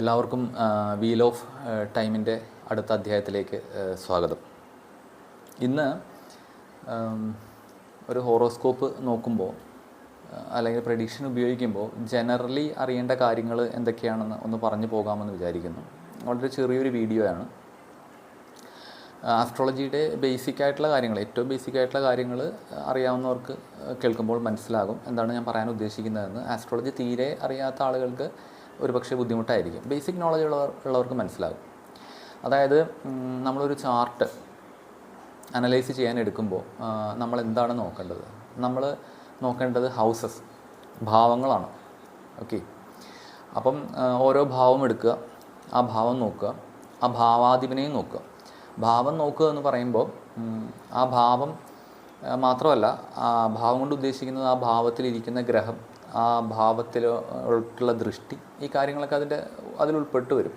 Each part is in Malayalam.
എല്ലാവർക്കും വീൽ ഓഫ് ടൈമിന്റെ അടുത്ത അധ്യായത്തിലേക്ക് സ്വാഗതം. ഇന്ന് ഒരു ഹോറോസ്കോപ്പ് നോക്കുമ്പോൾ അല്ലെങ്കിൽ പ്രഡിക്ഷൻ ഉപയോഗിക്കുമ്പോൾ ജനറലി അറിയേണ്ട കാര്യങ്ങൾ എന്തൊക്കെയാണെന്ന് ഒന്ന് പറഞ്ഞു പോകാമെന്ന് വിചാരിക്കുന്നു. വളരെ ചെറിയൊരു വീഡിയോ ആണ്. ആസ്ട്രോളജിയുടെ ബേസിക് ആയിട്ടുള്ള കാര്യങ്ങൾ ഏറ്റവും ബേസിക് ആയിട്ടുള്ള കാര്യങ്ങൾ അറിയാവുന്നവർക്ക് കേൾക്കുമ്പോൾ മനസ്സിലാകും. എന്താണ് ഞാൻ പറയാൻ ഉദ്ദേശിക്കുന്നതെന്ന്? ആസ്ട്രോളജി തീരെ അറിയാത്ത ആളുകൾക്ക് ഒരുപക്ഷെ ബുദ്ധിമുട്ടായിരിക്കും. ബേസിക് നോളജ് ഉള്ളവർ ഉള്ളവർക്ക് മനസ്സിലാകും. അതായത് നമ്മളൊരു ചാർട്ട് അനലൈസ് ചെയ്യാൻ എടുക്കുമ്പോൾ നമ്മൾ എന്താണ് നോക്കേണ്ടത്? നമ്മൾ നോക്കേണ്ടത് ഹൗസസ് ഭാവങ്ങളാണ്. ഓക്കെ അപ്പം ഓരോ ഭാവം എടുക്കുക ആ ഭാവം നോക്കുക ആ ഭാവാധിപനെയും നോക്കുക. ഭാവം നോക്കുക എന്ന് പറയുമ്പോൾ ആ ഭാവം മാത്രമല്ല ആ ഭാവം കൊണ്ട് ഉദ്ദേശിക്കുന്നത് ആ ഭാവത്തിലിരിക്കുന്ന ഗ്രഹം ആ ഭാവത്തിൽ ഉള്ള ദൃഷ്ടി ഈ കാര്യങ്ങളൊക്കെ അതിന്റെ അതിൽ ഉൾപ്പെട്ട് വരും.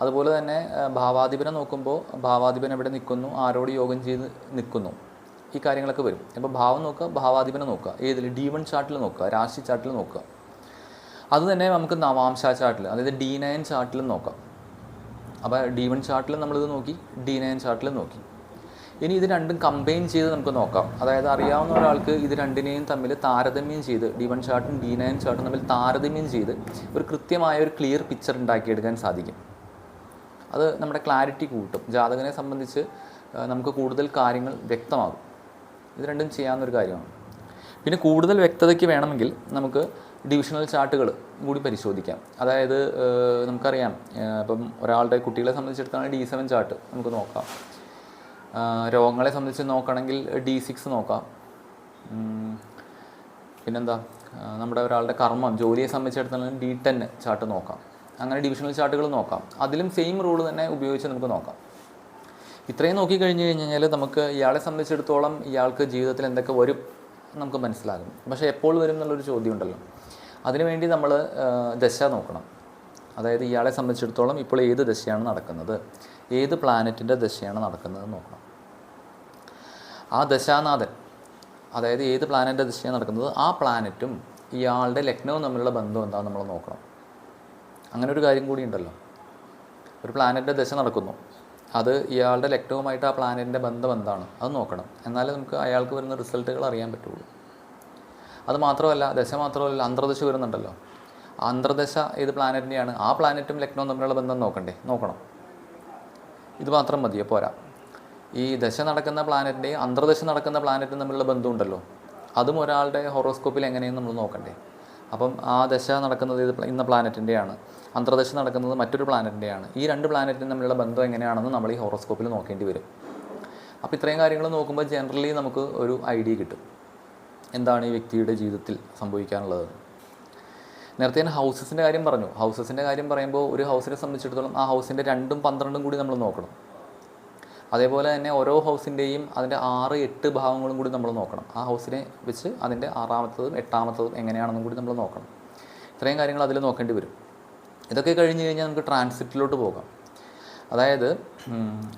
അതുപോലെ തന്നെ ഭാവാധിപനെ നോക്കുമ്പോൾ ഭാവാധിപൻ എവിടെ നിൽക്കുന്നു ആരോട് യോഗം ചെയ്ത് നിൽക്കുന്നു ഈ കാര്യങ്ങളൊക്കെ വരും. അപ്പോൾ ഭാവം നോക്കുക ഭാവാധിപനെ നോക്കുക ഏതിൽ? ഡി വൺ ചാർട്ടിൽ നോക്കുക രാശി ചാർട്ടിൽ നോക്കുക. അത് തന്നെ നമുക്ക് നവാംശ ചാർട്ടിൽ അതായത് ഡി നയൻ ചാർട്ടിലും നോക്കാം. അപ്പോൾ ഡി വൺ ചാർട്ടിലും നമ്മളിത് നോക്കി ഡി നയൻ ചാർട്ടിലും നോക്കി. ഇനി ഇത് രണ്ടും കമ്പൈൻ ചെയ്ത് നമുക്ക് നോക്കാം. അതായത് അറിയാവുന്ന ഒരാൾക്ക് ഇത് രണ്ടിനെയും തമ്മിൽ താരതമ്യം ചെയ്ത് ഡി വൺ ചാർട്ടും ഡി നയൻ ചാർട്ടും തമ്മിൽ താരതമ്യം ചെയ്ത് ഒരു കൃത്യമായ ഒരു ക്ലിയർ പിക്ചർ ഉണ്ടാക്കിയെടുക്കാൻ സാധിക്കും. അത് നമ്മുടെ ക്ലാരിറ്റി കൂട്ടും. ജാതകനെ സംബന്ധിച്ച് നമുക്ക് കൂടുതൽ കാര്യങ്ങൾ വ്യക്തമാകും. ഇത് രണ്ടും ചെയ്യാവുന്നൊരു കാര്യമാണ്. പിന്നെ കൂടുതൽ വ്യക്തതയ്ക്ക് വേണമെങ്കിൽ നമുക്ക് ഡിവിഷണൽ ചാർട്ടുകൾ കൂടി പരിശോധിക്കാം. അതായത് നമുക്കറിയാം ഇപ്പം ഒരാളുടെ കുട്ടികളെ സംബന്ധിച്ചിടത്തോളം ഡി സെവൻ ചാർട്ട് നമുക്ക് നോക്കാം. രോഗങ്ങളെ സംബന്ധിച്ച് നോക്കണമെങ്കിൽ ഡി സിക്സ് നോക്കാം. പിന്നെന്താ? നമ്മുടെ ഒരാളുടെ കർമ്മം ജോലിയെ സംബന്ധിച്ചിടത്തോളം ഡി ടെൻ ചാർട്ട് നോക്കാം. അങ്ങനെ ഡിവിഷണൽ ചാർട്ടുകൾ നോക്കാം. അതിലും സെയിം റൂൾ തന്നെ ഉപയോഗിച്ച് നമുക്ക് നോക്കാം. ഇത്രയും നോക്കി കഴിഞ്ഞ് കഴിഞ്ഞാൽ നമുക്ക് ഇയാളെ സംബന്ധിച്ചിടത്തോളം ഇയാൾക്ക് ജീവിതത്തിൽ എന്തൊക്കെ വരും നമുക്ക് മനസ്സിലാകും. പക്ഷേ എപ്പോൾ വരും എന്നുള്ളൊരു ചോദ്യം ഉണ്ടല്ലോ അതിനുവേണ്ടി നമ്മൾ ദശ നോക്കണം. അതായത് ഇയാളെ സംബന്ധിച്ചിടത്തോളം ഇപ്പോൾ ഏത് ദശയാണ് നടക്കുന്നത്? ഏത് പ്ലാനറ്റിന്റെ ദശയാണ് നടക്കുന്നത് നോക്കണം. ആ ദശാനാഥൻ അതായത് ഏത് പ്ലാനറ്റിന്റെ ദശയാണ് നടക്കുന്നത് ആ പ്ലാനറ്റും ഇയാളുടെ ലഗ്നവും തമ്മിലുള്ള ബന്ധം എന്താണെന്ന് നമ്മൾ നോക്കണം. അങ്ങനെ ഒരു കാര്യം കൂടി ഉണ്ടല്ലോ. ഒരു പ്ലാനറ്റിന്റെ ദശ നടക്കുന്നു. അത് ഇയാളുടെ ലഗ്നവുമായിട്ട് ആ പ്ലാനറ്റിന്റെ ബന്ധം എന്താണ്? അത് നോക്കണം. എന്നാലേ നമുക്ക് അയാൾക്ക് വരുന്ന റിസൾട്ടുകൾ അറിയാൻ പറ്റുള്ളൂ. അത് മാത്രമല്ല ദശ മാത്രമല്ല അന്തർദശ വരുന്നുണ്ടല്ലോ. അന്തർദശ ഏത് പ്ലാനറ്റിന്റെയാണ്? ആ പ്ലാനറ്റും ലഗ്നവും തമ്മിലുള്ള ബന്ധം നോക്കണ്ടേ? നോക്കണം. ഇത് മാത്രം മതിയോ പോരാ. ഈ ദശ നടക്കുന്ന പ്ലാനറ്റിന്റെയും അന്തർദശ നടക്കുന്ന പ്ലാനറ്റും തമ്മിലുള്ള ബന്ധമുണ്ടല്ലോ. അതും ഒരാളുടെ ഹൊറോസ്കോപ്പിൽ എങ്ങനെയെന്ന് നമ്മൾ നോക്കണ്ടേ. അപ്പം ആ ദശ നടക്കുന്നത് ഇത് ഇന്ന പ്ലാനറ്റിന്റെയാണ് അന്തർദശ നടക്കുന്നത് മറ്റൊരു പ്ലാനറ്റിന്റെയാണ് ഈ രണ്ട് പ്ലാനറ്റിനും തമ്മിലുള്ള ബന്ധം എങ്ങനെയാണെന്ന് നമ്മൾ ഈ ഹോറോസ്കോപ്പിൽ നോക്കേണ്ടി വരും. അപ്പോൾ ഇത്രയും കാര്യങ്ങൾ നോക്കുമ്പോൾ ജനറലി നമുക്ക് ഒരു ഐഡിയ കിട്ടും. എന്താണ് ഈ വ്യക്തിയുടെ ജീവിതത്തിൽ സംഭവിക്കാനുള്ളത്? നേരത്തെ ഞാൻ ഹൗസസിന്റെ കാര്യം പറഞ്ഞു. ഹൗസസിന്റെ കാര്യം പറയുമ്പോൾ ഒരു ഹൗസിനെ സംബന്ധിച്ചിടത്തോളം ആ ഹൗസിന്റെ രണ്ടും പന്ത്രണ്ടും കൂടി നമ്മൾ നോക്കണം. അതേപോലെ തന്നെ ഓരോ ഹൗസിന്റെയും അതിന്റെ ആറ് എട്ട് ഭാഗങ്ങളും കൂടി നമ്മൾ നോക്കണം. ആ ഹൗസിനെ വെച്ച് അതിന്റെ ആറാമത്തതും എട്ടാമത്തതും എങ്ങനെയാണെന്നും കൂടി നമ്മൾ നോക്കണം. ഇത്രയും കാര്യങ്ങൾ അതിൽ നോക്കേണ്ടി വരും. ഇതൊക്കെ കഴിഞ്ഞ് കഴിഞ്ഞാൽ നമുക്ക് ട്രാൻസിറ്റിലോട്ട് പോകാം. അതായത്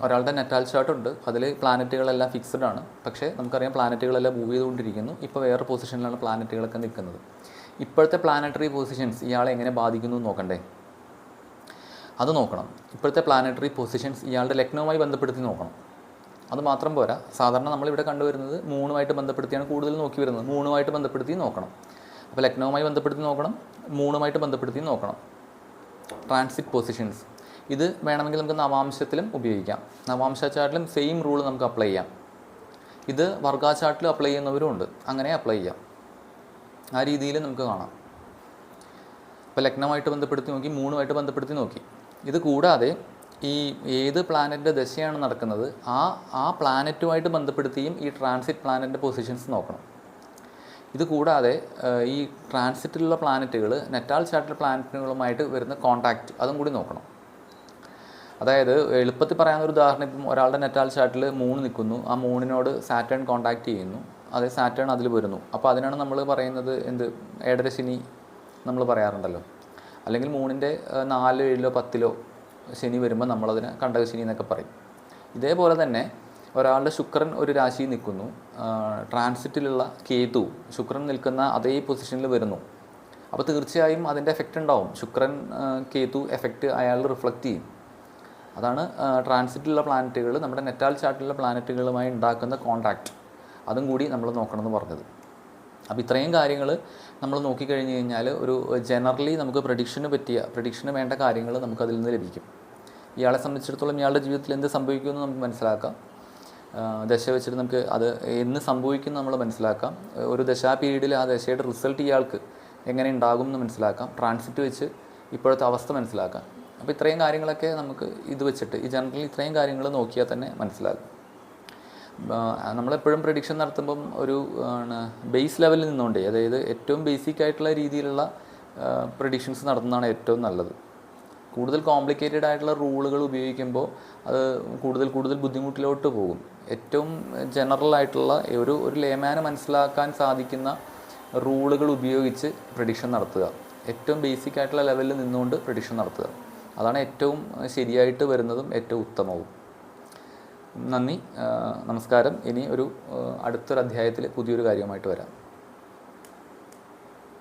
ഒരാളുടെ നെറ്റാൽ ചാർട്ട് ഉണ്ട്. അതിൽ പ്ലാനറ്റുകളെല്ലാം ഫിക്സഡ് ആണ്. പക്ഷേ നമുക്കറിയാം പ്ലാനറ്റുകളെല്ലാം മൂവ് ചെയ്തുകൊണ്ടിരിക്കുന്നു. ഇപ്പോൾ വേറെ പൊസിഷനിലാണ് പ്ലാനറ്റുകളൊക്കെ നിൽക്കുന്നത്. ഇപ്പോഴത്തെ പ്ലാനറ്ററി പൊസിഷൻസ് ഇയാളെ എങ്ങനെ ബാധിക്കുന്നു എന്ന് നോക്കണ്ടേ? അത് നോക്കണം. ഇപ്പോഴത്തെ പ്ലാനറ്ററി പൊസിഷൻസ് ഇയാളുടെ ലഗ്നവുമായി ബന്ധപ്പെടുത്തി നോക്കണം. അത് മാത്രം പോരാ. സാധാരണ നമ്മളിവിടെ കണ്ടുവരുന്നത് മൂണുമായിട്ട് ബന്ധപ്പെടുത്തിയാണ് കൂടുതൽ നോക്കി വരുന്നത്. മൂണുമായിട്ട് ബന്ധപ്പെടുത്തി നോക്കണം. അപ്പോൾ ലഗ്നവുമായി ബന്ധപ്പെടുത്തി നോക്കണം. മൂണുമായിട്ട് ബന്ധപ്പെടുത്തി നോക്കണം. ട്രാൻസിറ്റ് പൊസിഷൻസ് ഇത് വേണമെങ്കിൽ നമുക്ക് നവാംശത്തിലും ഉപയോഗിക്കാം. നവാംശ ചാർട്ടിലും സെയിം റൂൾ നമുക്ക് അപ്ലൈ ചെയ്യാം. ഇത് വർഗാ ചാർട്ടിലും അപ്ലൈ ചെയ്യുന്നവരും ഉണ്ട്. അങ്ങനെ അപ്ലൈ ചെയ്യാം. ആ രീതിയിൽ നമുക്ക് കാണാം. ഇപ്പോൾ ലഗ്നമായിട്ട് ബന്ധപ്പെടുത്തി നോക്കി മൂണുമായിട്ട് ബന്ധപ്പെടുത്തി നോക്കി. ഇത് കൂടാതെ ഈ ഏത് പ്ലാനറ്റിന്റെ ദശയാണ് നടക്കുന്നത് ആ ആ പ്ലാനറ്റുമായിട്ട് ബന്ധപ്പെടുത്തിയും ഈ ട്രാൻസിറ്റ് പ്ലാനറ്റിന്റെ പൊസിഷൻസ് നോക്കണം. ഇത് കൂടാതെ ഈ ട്രാൻസിറ്റിലുള്ള പ്ലാനറ്റുകൾ നെറ്റാൾ ചാർട്ടർ പ്ലാനറ്റുകളുമായിട്ട് വരുന്ന കോൺടാക്റ്റ് അതും കൂടി നോക്കണം. അതായത് എളുപ്പത്തിൽ പറയാവുന്ന ഒരു ഉദാഹരണം ഇപ്പം ഒരാളുടെ നെറ്റാൾ ചാർട്ടിൽ മൂൺ നിൽക്കുന്നു ആ മൂണിനോട് സാറ്റേൺ കോണ്ടാക്റ്റ് ചെയ്യുന്നു. അതേ സാറ്റേൺ അതിൽ വരുന്നു. അപ്പോൾ അതിനാണ് നമ്മൾ പറയുന്നത് എന്ത്? ഏടരശനി നമ്മൾ പറയാറുണ്ടല്ലോ. അല്ലെങ്കിൽ മൂണിന്റെ നാലോ ഏഴിലോ പത്തിലോ ശനി വരുമ്പോൾ നമ്മളതിന് കണ്ടകശനി എന്നൊക്കെ പറയും. ഇതേപോലെ തന്നെ ഒരാളുടെ ശുക്രൻ ഒരു രാശിയിൽ നിൽക്കുന്നു. ട്രാൻസിറ്റിലുള്ള കേതു ശുക്രൻ നിൽക്കുന്ന അതേ പൊസിഷനിൽ വരുന്നു. അപ്പോൾ തീർച്ചയായും അതിന്റെ എഫക്റ്റ് ഉണ്ടാവും. ശുക്രൻ കേതു എഫക്റ്റ് അയാൾ റിഫ്ലക്റ്റ് ചെയ്യും. അതാണ് ട്രാൻസിറ്റിലുള്ള പ്ലാനറ്റുകൾ നമ്മുടെ നെറ്റാൽ ചാർട്ടിലുള്ള പ്ലാനറ്റുകളുമായി ഉണ്ടാക്കുന്ന കോണ്ടാക്റ്റ് അതും കൂടി നമ്മൾ നോക്കണമെന്ന് പറഞ്ഞത്. അപ്പോൾ ഇത്രയും കാര്യങ്ങൾ നമ്മൾ നോക്കിക്കഴിഞ്ഞ് കഴിഞ്ഞാൽ ഒരു ജനറലി നമുക്ക് പ്രഡിക്ഷന് പറ്റിയ പ്രഡിക്ഷന് വേണ്ട കാര്യങ്ങൾ നമുക്ക് അതിൽ നിന്ന് ലഭിക്കും. ഇയാളെ സംബന്ധിച്ചിടത്തോളം ഇയാളുടെ ജീവിതത്തിൽ എന്ത് സംഭവിക്കുമെന്ന് നമുക്ക് മനസ്സിലാക്കാം. ദശ വെച്ചിട്ട് നമുക്ക് അത് എന്ന് സംഭവിക്കും നമ്മൾ മനസ്സിലാക്കാം. ഒരു ദശാ പീരീഡിൽ ആ ദശയുടെ റിസൾട്ട് ഇയാൾക്ക് എങ്ങനെ ഉണ്ടാകും എന്ന് മനസ്സിലാക്കാം. ട്രാൻസിറ്റ് വെച്ച് ഇപ്പോഴത്തെ അവസ്ഥ മനസ്സിലാക്കാം. അപ്പോൾ ഇത്രയും കാര്യങ്ങളൊക്കെ നമുക്ക് ഇത് വെച്ചിട്ട് ഈ ജനറലി ഇത്രയും കാര്യങ്ങൾ നോക്കിയാൽ തന്നെ മനസ്സിലാകും. നമ്മളെപ്പോഴും പ്രഡിക്ഷൻ നടത്തുമ്പം ഒരു ബേസ് ലെവലിൽ നിന്നുകൊണ്ടേ അതായത് ഏറ്റവും ബേസിക് ആയിട്ടുള്ള രീതിയിലുള്ള പ്രഡിക്ഷൻസ് നടത്തുന്നതാണ് ഏറ്റവും നല്ലത്. കൂടുതൽ കോംപ്ലിക്കേറ്റഡ് ആയിട്ടുള്ള റൂളുകൾ ഉപയോഗിക്കുമ്പോൾ അത് കൂടുതൽ കൂടുതൽ ബുദ്ധിമുട്ടിലോട്ട് പോകും. ഏറ്റവും ജനറൽ ആയിട്ടുള്ള ഒരു ഒരു ലേമാന് മനസ്സിലാക്കാൻ സാധിക്കുന്ന റൂളുകൾ ഉപയോഗിച്ച് പ്രഡിക്ഷൻ നടത്തുക. ഏറ്റവും ബേസിക് ആയിട്ടുള്ള ലെവലിൽ നിന്നുകൊണ്ട് പ്രഡിക്ഷൻ നടത്തുക. അതാണ് ഏറ്റവും ശരിയായിട്ട് വരുന്നതും ഏറ്റവും ഉത്തമവും. നന്ദി. നമസ്കാരം. ഇനി ഒരു അടുത്തൊരു അധ്യായത്തിൽ പുതിയൊരു കാര്യമായിട്ട് വരാം.